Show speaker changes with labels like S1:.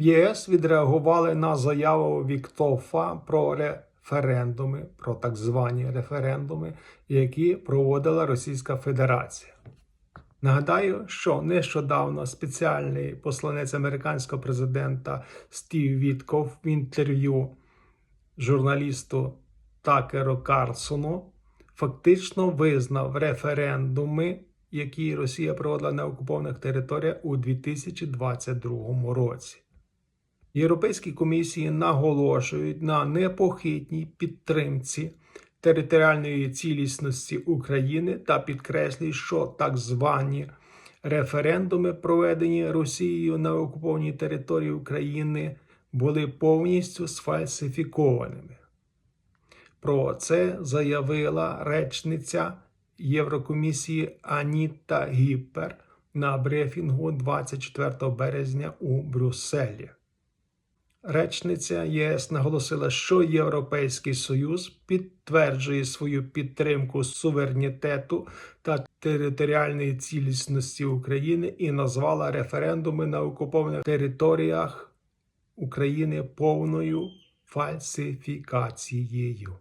S1: ЄС відреагували на заяву Віктофа про референдуми, про так звані референдуми, які проводила Російська Федерація. Нагадаю, що нещодавно спеціальний посланець американського президента Стів Вітков в інтерв'ю журналісту Такеру Карлсону фактично визнав референдуми, які Росія проводила на окупованих територіях у 2022 році. Європейські комісії наголошують на непохитній підтримці територіальної цілісності України та підкреслюють, що так звані референдуми, проведені Росією на окупованій території України, були повністю сфальсифікованими. Про це заявила речниця Єврокомісії Аніта Гіппер на брифінгу 24 березня у Брюсселі. Речниця ЄС наголосила, що Європейський Союз підтверджує свою підтримку суверенітету та територіальної цілісності України і назвала референдуми на окупованих територіях України повною фальсифікацією.